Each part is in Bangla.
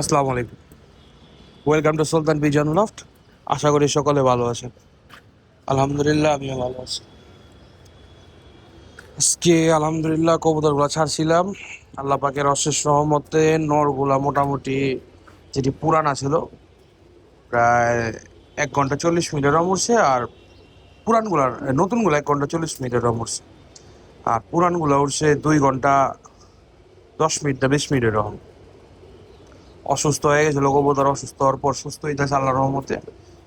আসসালামু আলাইকুম। Welcome to Sultan pigeon loft আশা করি সকলে ভালো আছেন। আলহামদুলিল্লাহ, আমিও ভালো আছি। আজকে আলহামদুলিল্লাহ কবুতরগুলা ছাড়ছিলাম। আল্লাহ পাকের অশেষ রহমতে নরগুলা মোটামুটি যেটি পুরানা ছিল, প্রায় এক ঘণ্টা চল্লিশ মিনিটের মরছে আর পুরানগুলার নতুনগুলো এক ঘণ্টা চল্লিশ মিনিটের মরছে আর পুরানগুলো উঠছে দুই ঘণ্টা দশ মিনিট না বিশ মিনিটের রকম অসুস্থ হয়ে গেছিল কবুতর অসুস্থ হওয়ার পর সুস্থ হইতেছে আল্লাহর রহমতে।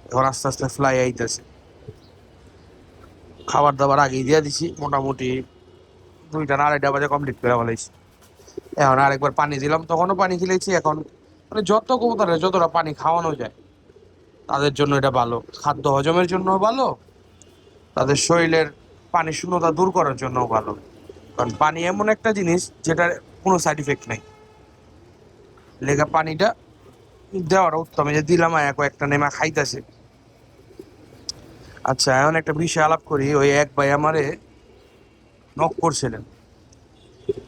এখন আস্তে আস্তে ফ্লাই আইতেছে। খাবার দাবার আগেই দিয়ে দিছি, মোটামুটি দুইটা না আড়াইটা বাজে কমপ্লিট করে ফেলাইছি। এখন আরেকবার পানি দিলাম, তখনও পানি খেলেছি, এখন মানে যত কবুতরে যতটা পানি খাওয়ানো যায়, তাদের জন্য এটা ভালো। খাদ্য হজমের জন্য ভালো, তাদের শরীরের পানি শূন্যতা দূর করার জন্যও ভালো। কারণ পানি এমন একটা জিনিস, যেটার কোনো সাইড ইফেক্ট নেই। লেগা পানিটা দেওয়াটা উত্তম। যে দিলাম এক একটা নেমা খাইতেছে। আচ্ছা এমন একটা বিষয় আলাপ করি। ওই এক ভাই আমারে নক করছিলেন।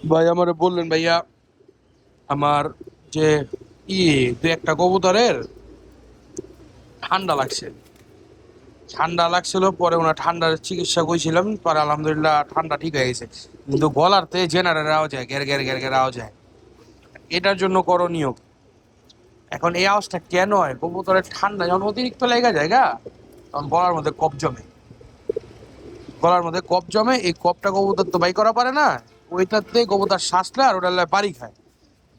ভাই আমারে বললেন, ভাইয়া, আমার যে ই, দু একটা কবুতরের ঠান্ডা লাগছে। ঠান্ডা লাগছিল, পরে ওনার ঠান্ডার চিকিৎসা করেছিলাম পরে আলহামদুলিল্লাহ ঠান্ডা ঠিক হয়ে গেছে। কিন্তু গলারতে জেনারেল আওয়াজ হয় গ্যার গ্যার গ্যার গ্যার আওয়াজ হয়। এটার জন্য করণীয়। এখন এই আওয়াজটা কেন হয়? কবুতরের ঠান্ডা যখন অতিরিক্ত লেগে যায়, গা, তখন গলার মধ্যে কপ জমে। গলার মধ্যে কপ জমে, এই কপটা কবুতর তো বাই করা পারে না। ওইটাতে কবুতর শ্বাসলে আর ওটা বাড়ি খায়।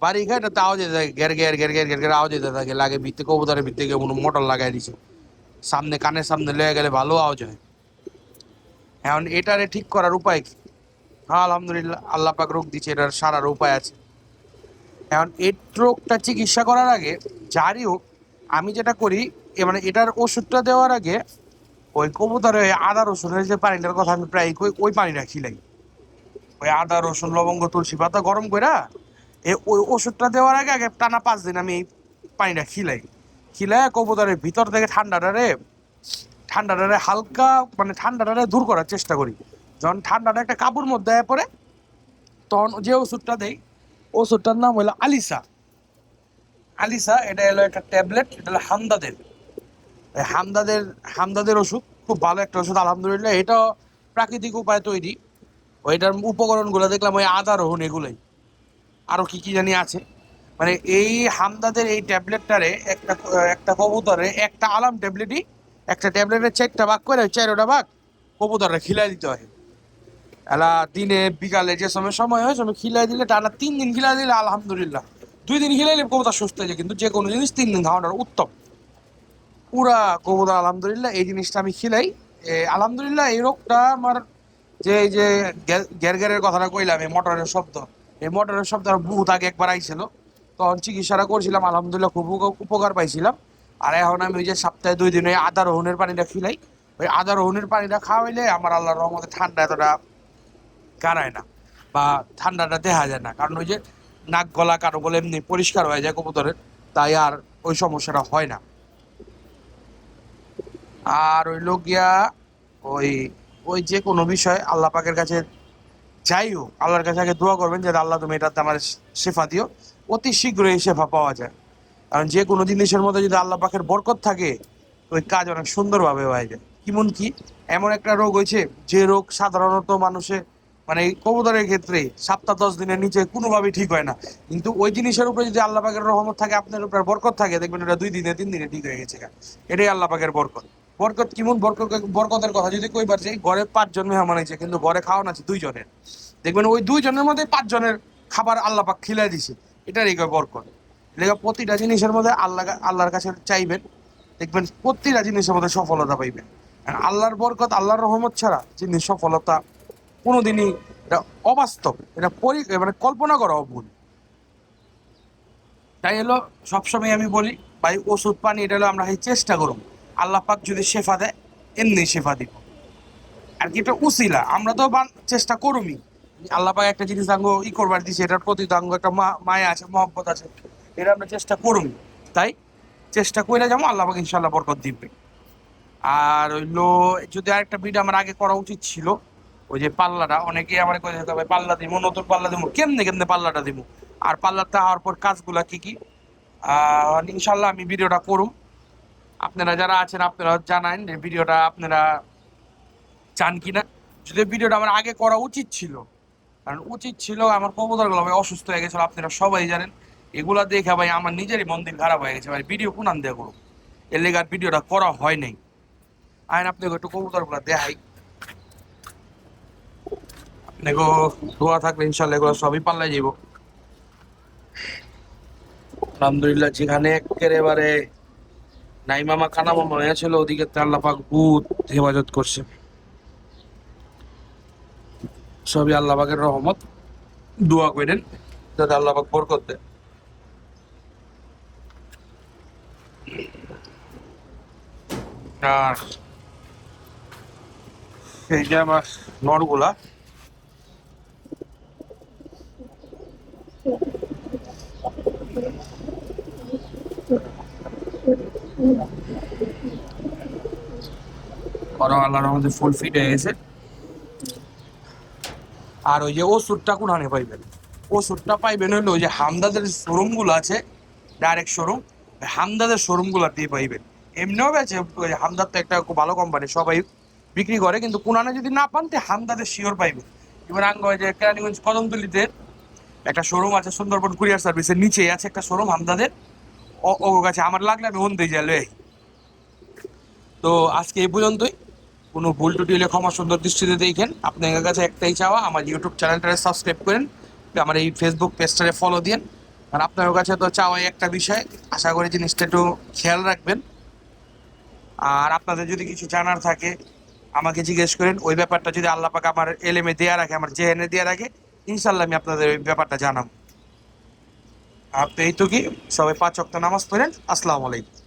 বাড়ি খায়, এটাতে আওয়াজ যেতে থাকে গ্যার গ্যার গ্যার গ্যার গ্যার গ্যার আওয়াজ যেতে থাকে। লাগে ভিত্তি, কবুতরের ভিত্তি গিয়ে কোনো মোটর লাগাই দিছে। সামনে, কানের সামনে লেগে গেলে ভালো আওয়াজ হয়। এখন এটারে ঠিক করার উপায় কি? হ্যাঁ আলহামদুলিল্লাহ, আল্লাহ পাক রোগ দিচ্ছে এটার সারার উপায় আছে। এখন এই রোগটা চিকিৎসা করার আগে যারই হোক, আমি যেটা করি মানে এটার ওষুধটা দেওয়ার আগে ওই কবুতরে আদা রসুনের যে পানিটার কথা আমি প্রায় কই, ওই পানিটা খিলাই ওই আদা, রসুন, লবঙ্গ, তুলসী পাতা গরম কইরা এ ওই ওষুধটা দেওয়ার আগে আগে টানা পাঁচ দিন আমি এই পানিটা খিলাই। খিলাই কবুতরের ভিতর থেকে ঠান্ডাটারে ঠান্ডাটারে হালকা মানে ঠান্ডাটারে দূর করার চেষ্টা করি। যখন ঠান্ডাটা একটা কাপড় মধ্যে পড়ে, তখন যে ওষুধটা দেই ওষুধটার নাম হলো আলিসা। আলিসা, এটা হলো একটা ট্যাবলেট, এটা হলো হামদাদের। হামদাদের হামদাদের ওষুধ, খুব ভালো একটা ওষুধ, আলহামদুলিল্লাহ। এটা প্রাকৃতিক উপায়ে তৈরি। ওইটার উপকরণগুলো দেখলাম, ওই আদা, রহুন, এগুলোই। আরও কি কি জানি আছে। মানে এই হামদাদের এই ট্যাবলেটটারে একটা একটা কবুতরে একটা আলাম ট্যাবলেটই, একটা ট্যাবলেটের চারটা ভাগ করে, চারোটা ভাগ কবুতরে খিলাই দিতে হয়। এলা দিনে বিকালে যে সময় সময় হয়, সময় খিলাই দিলে টানা তিন দিন খিলাই দিলে আলহামদুলিল্লাহ। দুই দিন খিলাইলে কবুতর সুস্থ হয়ে যায়, কিন্তু যে কোনো জিনিস তিন দিন খাওয়ানোর উত্তম। পুরা কবুতর আলহামদুলিল্লাহ, এই জিনিসটা আমি খিলাই। আলহামদুলিল্লাহ এই রোগটা আমার যে, এই যে গ্যার গ্যারের কথাটা কইলাম, এই মোটরের শব্দ। এই মোটরের শব্দ আর বহুত আগে একবার আইছিল। তখন চিকিৎসাটা করছিলাম, আলহামদুলিল্লাহ খুব উপকার পাইছিলাম। আর এখন আমি ওই যে সপ্তাহে দুই দিন ওই আদা রহুনের পানিটা খিলাই। ওই আদা রহুনের পানিটা খাওয়াইলে আমার আল্লাহর রহমতে ঠান্ডা এতটা কারায় না বা ঠান্ডাটা দেখা যায় না। কারণ ওই যে নাক গলা কারও বলে এমনি পরিষ্কার হয়ে যায় কবুতরের, তাই আর ওই সমস্যাটা হয় না। আর ওই লোক গিয়া ওই ওই যে কোনো বিষয় আল্লাহ পাকের কাছে যাই হোক, আল্লাহর কাছে আগে দোয়া করবেন যে আল্লাহ তুমি এটাতে আমার শেফা দিও। অতি শীঘ্রই শেফা পাওয়া যায়। কারণ যে কোনো জিনিসের মধ্যে যদি আল্লাহ পাকের বরকত থাকে, ওই কাজ অনেক সুন্দরভাবে হয়ে যায়। কিমন কি? এমন একটা রোগ হয়েছে, যে রোগ সাধারণত মানুষে মানে এই কবুতরের ক্ষেত্রে সপ্তাহ দশ দিনের নিচে কোনোভাবেই ঠিক হয় না। কিন্তু ওই জিনিসের উপরে যদি আল্লাহ রহমত থাকে, আপনার উপরে বরকত থাকে, দেখবেন ওটা দুই দিনে, তিন দিনে ঠিক হয়ে গেছে এটাই আল্লাহ বরকত। বরকত কিমন? বরকত বরকতের কথা যদি কইবার যাই, ঘরে পাঁচজন মেহমান আছে কিন্তু ঘরে খাওয়ান আছে দুইজনের। দেখবেন ওই দুইজনের মধ্যে পাঁচজনের খাবার আল্লাহ পাক খিলাই দিছে। এটারই কয় বরকত। লেগে প্রতিটা জিনিসের মধ্যে আল্লাহ আল্লাহর কাছে চাইবেন, দেখবেন প্রতিটা জিনিসের মধ্যে সফলতা পাইবেন। আল্লাহর বরকত, আল্লাহর রহমত ছাড়া জিনিস সফলতা কোনোদিনই এটা অবাস্তব, এটা পরি মানে কল্পনা করা ভুল তাই হলো, সবসময় আমি বলি, ভাই, ওষুধ, পানি, এটা হলো আমরা চেষ্টা করব আল্লাহ পাক যদি শেফা দেয়, এমনি শেফা দিব। আর কি এটা উসিলা, আমরা তো চেষ্টা করুমি আল্লাহ পাক একটা জিনিস আঙ্গ ই করবার দিছে, এটার প্রতি আঙ্গ একটা মায়া আছে, মহব্বত আছে, এটা আমরা চেষ্টা করুমি তাই চেষ্টা করে যাব, আল্লাহ পাক ইনশাল্লাহ বরকত দিবে। আর হইল, যদি আরেকটা ভিডিও আমার আগে করা উচিত ছিল ওই যে পাল্লাটা, অনেকেই আমার থাকে ভাই পাল্লা দিব নতুন পাল্লা দিব কেমনে কেমনে পাল্লাটা দিব আর পাল্লাটা হওয়ার পর কাজগুলা কি কি? ইনশাল্লাহ আমি ভিডিওটা করুম। আপনারা যারা আছেন, আপনারা জানান যে ভিডিওটা আপনারা চান কি না যদি ভিডিওটা আমার আগে করা উচিত ছিল, কারণ উচিত ছিল আমার কবুতরগুলো ভাই অসুস্থ হয়ে গেছিল, আপনারা সবাই জানেন। এগুলা দেখে ভাই আমার নিজেরই মন্দির খারাপ হয়ে গেছে। ভাই ভিডিও কোন দিয়ে করুন এর লেগে ভিডিওটা করা হয় নাই। আইন, আপনাকে একটু কবুতরগুলো দেখাই। আপনাকে দোয়া থাকলে ইনশাল্লাহ এগুলো সবই পাল্লাই যাব আলহামদুলিল্লাহ, যেখানে একেবারে নাই মামা কানা মামা হয়েছিল ওদিকে আল্লাহ পাক ভূত হেফাজত করছে। সবই আল্লাহ পাকের রহমত। দোয়া করেন, যাতে আল্লাহ পাক বরকত দেয়। আর এই যে আমার নরগুলা বড় আল্লাহর আমাদের ফুল ফিট হয়ে গেছে। আর ওই যে পাইবেন? পাইবেন হলো ওই যে হামদাদের শোরুমগুলো আছে ডাইরেক্ট শোরুম হামদাদের শোরুমগুলো দিয়ে পাইবেন। এমনিও আছে ওই হামদাদ তো একটা খুব ভালো কোম্পানি সবাই বিক্রি করে, কিন্তু কোনানে যদি না পান, তো হামদাদের শিওর পাইবেন। এবার আঙ্গ যে কেরানীগঞ্জ কদমতলিতে একটা শোরুম আছে, সুন্দরবন কুরিয়ার সার্ভিসের নিচেই আছে একটা শোরুম হামদাদের। ও ও কাছে আমার লাগলে আমি ওন দিয়ে যাই তো আজকে এই পর্যন্তই। কোনো ভুল টুটি হলে ক্ষমা সুন্দর দৃষ্টিতে দেখেন। আপনাদের কাছে একটাই চাওয়া, আমার ইউটিউব চ্যানেলটারে সাবস্ক্রাইব করেন, আমার এই ফেসবুক পেজটারে ফলো দিন আর আপনার কাছে তো চাওয়াই একটা বিষয়, আশা করি জিনিসটা একটু খেয়াল রাখবেন। আর আপনাদের যদি কিছু জানার থাকে, আমাকে জিজ্ঞেস করেন। ওই ব্যাপারটা যদি আল্লাহ আমার এলেমে দেয়া রাখে, আমার জেহেনে দেয়া রাখে ইনশাল্লাহ আমি আপনাদের ওই ব্যাপারটা জানাব। তো এই তো কি সবাই পাঁচ অক্ট নামাজ পড়েন। আসসালামু আলাইকুম।